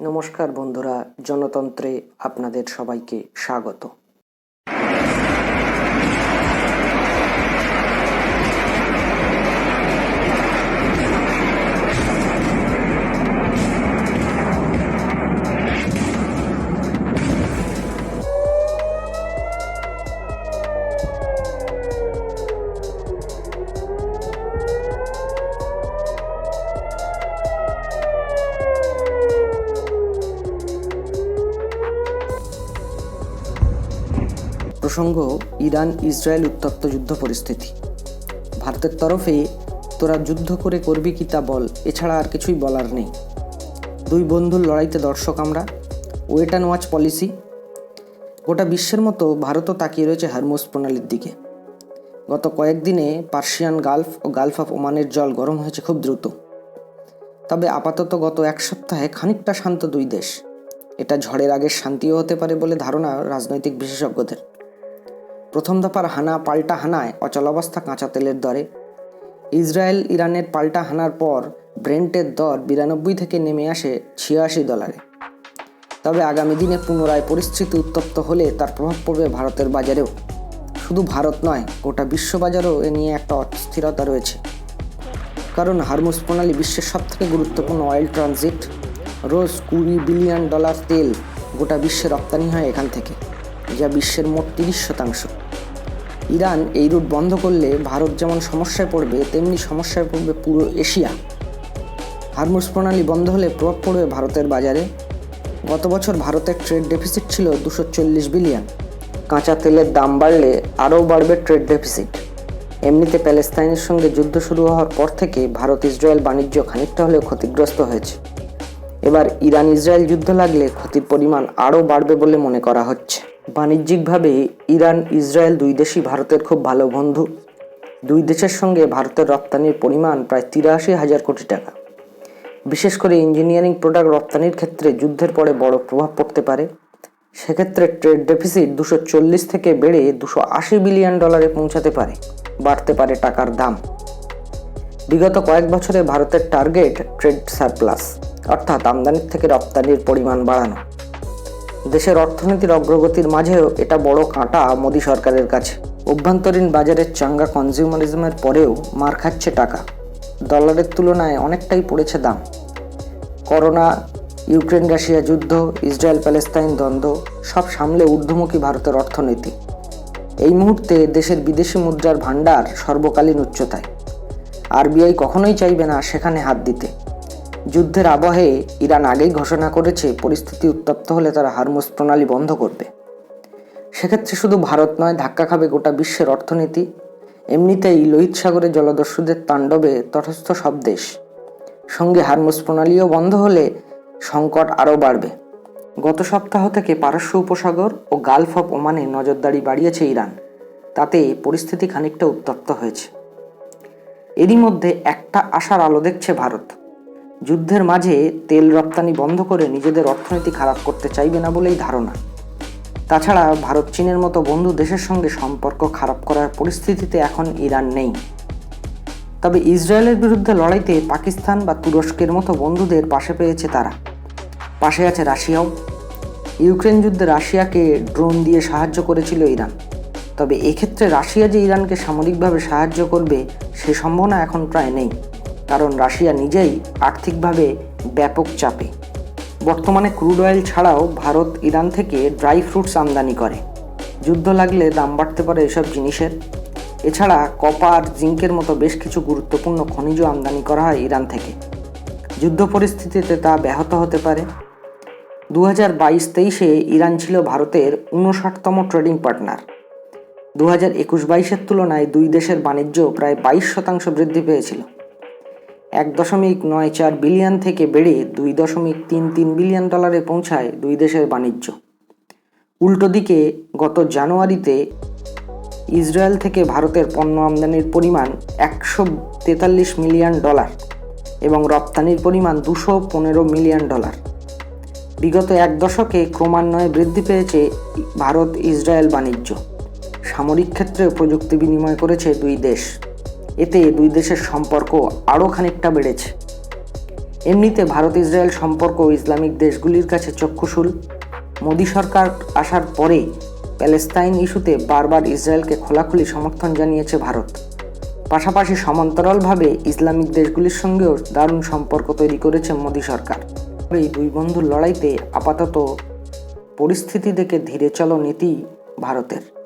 নমস্কার বন্ধুরা জনতন্ত্রে আপনাদের সবাইকে স্বাগত। প্রসঙ্গ, ইরান ইসরায়েল উত্তপ্ত যুদ্ধ পরিস্থিতি। ভারতের তরফে, তোরা যুদ্ধ করে করবি কি তা বল, এছাড়া আর কিছুই বলার নেই। দুই বন্ধুর লড়াইতে দর্শক আমরা ওয়েট অ্যান্ড ওয়াচ পলিসি গোটা বিশ্বের মতো ভারতও তাকিয়ে রয়েছে হারমোস প্রণালীর দিকে। গত কয়েকদিনে পার্সিয়ান গালফ ও গালফ অফ ওমানের জল গরম হয়েছে খুব দ্রুত। তবে আপাতত গত এক সপ্তাহে খানিকটা শান্ত দুই দেশ। এটা ঝড়ের আগের শান্তিও হতে পারে বলে ধারণা রাজনৈতিক বিশেষজ্ঞদের। প্রথম দফার হানা পাল্টা হানায় অচলাবস্থা কাঁচা তেলের দরে। ইসরায়েল ইরানের পাল্টা হানার পর ব্রেন্টের দর বিরানব্বই থেকে নেমে আসে ছিয়াশি ডলারে। তবে আগামী দিনে পুনরায় পরিস্থিতি উত্তপ্ত হলে তার প্রভাব পড়বে ভারতের বাজারেও। শুধু ভারত নয়, গোটা বিশ্ববাজারেও এ নিয়ে একটা অস্থিরতা রয়েছে। কারণ হারমুজ প্রণালী বিশ্বের সবথেকে গুরুত্বপূর্ণ অয়েল ট্রানজিট, রোজ কুড়ি বিলিয়ন ডলার তেল গোটা বিশ্বে রপ্তানি হয় এখান থেকে। যা বিশ্বের মোট তিরিশ শতাংশ। ইরান এই রুট বন্ধ করলে ভারত যেমন সমস্যায় পড়বে, তেমনি সমস্যায় পড়বে পুরো এশিয়া। হারমুজ প্রণালী বন্ধ হলে প্রভাব পড়বে ভারতের বাজারে। গত বছর ভারতের ট্রেড ডেফিসিট ছিল দুশো চল্লিশ বিলিয়ন। কাঁচা তেলের দাম বাড়লে আরও বাড়বে ট্রেড ডেফিসিট। এমনিতে প্যালেস্তাইনের সঙ্গে যুদ্ধ শুরু হওয়ার পর থেকে ভারত ইসরায়েল বাণিজ্য খানিকটা হলেও ক্ষতিগ্রস্ত হয়েছে। এবার ইরান ইসরায়েল যুদ্ধ লাগলে ক্ষতির পরিমাণ আরও বাড়বে বলে মনে করা হচ্ছে। বাণিজ্যিকভাবে ইরান, ইসরায়েল দুই দেশই ভারতের খুব ভালো বন্ধু। দুই দেশের সঙ্গে ভারতের রপ্তানির পরিমাণ প্রায় তিরাশি হাজার কোটি টাকা। বিশেষ করে ইঞ্জিনিয়ারিং প্রোডাক্ট রপ্তানির ক্ষেত্রে যুদ্ধের পরে বড় প্রভাব পড়তে পারে। সেক্ষেত্রে ট্রেড ডেফিসিট দুশো চল্লিশ থেকে বেড়ে দুশো আশি বিলিয়ন ডলারে পৌঁছাতে পারে, বাড়তে পারে টাকার দাম। বিগত কয়েক বছরে ভারতের টার্গেট ট্রেড সারপ্লাস, অর্থাৎ আমদানির থেকে রপ্তানির পরিমাণ বাড়ানো। দেশের অর্থনীতির অগ্রগতির মাঝেও এটা বড় কাঁটা মোদী সরকারের কাছে। অভ্যন্তরীণ বাজারের চাঙ্গা কনজিউমারিজমের পরেও মার খাচ্ছে টাকা। ডলারের তুলনায় অনেকটাই পড়েছে দাম। করোনা, ইউক্রেন রাশিয়া যুদ্ধ, ইসরায়েল প্যালেস্তাইন দ্বন্দ্ব সব সামলে ঊর্ধ্বমুখী ভারতের অর্থনীতি। এই মুহূর্তে দেশের বিদেশি মুদ্রার ভাণ্ডার সর্বকালীন উচ্চতায়। আরবিআই কখনোই চাইবে না সেখানে হাত দিতে। যুদ্ধের আবহে ইরান আগেই ঘোষণা করেছে পরিস্থিতি উত্তপ্ত হলে তারা হারমোস প্রণালী বন্ধ করবে। সেক্ষেত্রে শুধু ভারত নয়, ধাক্কা খাবে গোটা বিশ্বের অর্থনীতি। এমনিতেই লোহিত সাগরে জলদস্যুদের তাণ্ডবে তটস্থ সব দেশ। সঙ্গে হারমোস প্রণালীও বন্ধ হলে সংকট আরও বাড়বে। গত সপ্তাহ থেকে পারস্য উপসাগর ও গালফ অফ ওমানে নজরদারি বাড়িয়েছে ইরান। তাতে পরিস্থিতি খানিকটা উত্তপ্ত হয়েছে। এরই মধ্যে একটা আশার আলো দেখছে ভারত। যুদ্ধের মাঝে তেল রপ্তানি বন্ধ করে নিজেদের অর্থনীতি খারাপ করতে চাইবে না বলেই ধারণা। তাছাড়া ভারত চীনের মতো বন্ধু দেশের সঙ্গে সম্পর্ক খারাপ করার পরিস্থিতিতে এখন ইরান নেই। তবে ইসরায়েলের বিরুদ্ধে লড়াইতে পাকিস্তান বা তুরস্কের মতো বন্ধুদের পাশে পেয়েছে তারা। পাশে আছে রাশিয়াও। ইউক্রেন যুদ্ধে রাশিয়াকে ড্রোন দিয়ে সাহায্য করেছিল ইরান। তবে এক্ষেত্রে রাশিয়া যে ইরানকে সামরিকভাবে সাহায্য করবে সে সম্ভাবনা এখন প্রায় নেই। কারণ রাশিয়া নিজেই আর্থিকভাবে ব্যাপক চাপে। বর্তমানে ক্রুড অয়েল ছাড়াও ভারত ইরান থেকে ড্রাই ফ্রুটস আমদানি করে। যুদ্ধ লাগলে দাম বাড়তে পারে এসব জিনিসের। এছাড়া কপার, জিঙ্কের মতো বেশ কিছু গুরুত্বপূর্ণ খনিজ আমদানি করা হয় ইরান থেকে। যুদ্ধ পরিস্থিতিতে তা ব্যাহত হতে পারে। দু হাজার বাইশ তেইশে ইরান ছিল ভারতের উনষাটতম ট্রেডিং পার্টনার। দু হাজার একুশ বাইশের তুলনায় দুই দেশের বাণিজ্য প্রায় বাইশ শতাংশ বৃদ্ধি পেয়েছিল। এক দশমিক নয় চার বিলিয়ন থেকে বেড়ে দুই দশমিক তিন তিন বিলিয়ন ডলারে পৌঁছায় দুই দেশের বাণিজ্য। উল্টো দিকে, গত জানুয়ারিতে ইসরায়েল থেকে ভারতের পণ্য আমদানির পরিমাণ একশো তেতাল্লিশ মিলিয়ন ডলার এবং রপ্তানির পরিমাণ দুশো পনেরো মিলিয়ন ডলার। বিগত এক দশকে ক্রমান্বয়ে বৃদ্ধি পেয়েছে ভারত ইসরায়েল বাণিজ্য। সামরিক ক্ষেত্রে প্রযুক্তি বিনিময় করেছে দুই দেশ। এতে দুই দেশের সম্পর্ক আরও খানিকটা বেড়েছে। এমনিতে ভারত ইসরায়েল সম্পর্ক ইসলামিক দেশগুলির কাছে চক্ষুশূল। মোদী সরকার আসার পরে প্যালেস্তাইন ইস্যুতে বারবার ইসরায়েলকে খোলাখুলি সমর্থন জানিয়েছে ভারত। পাশাপাশি সমান্তরালভাবে ইসলামিক দেশগুলির সঙ্গেও দারুণ সম্পর্ক তৈরি করেছে মোদী সরকার। এই দুই বন্ধুর লড়াইতে আপাতত পরিস্থিতি দেখে ধীরে চলো নীতি ভারতের।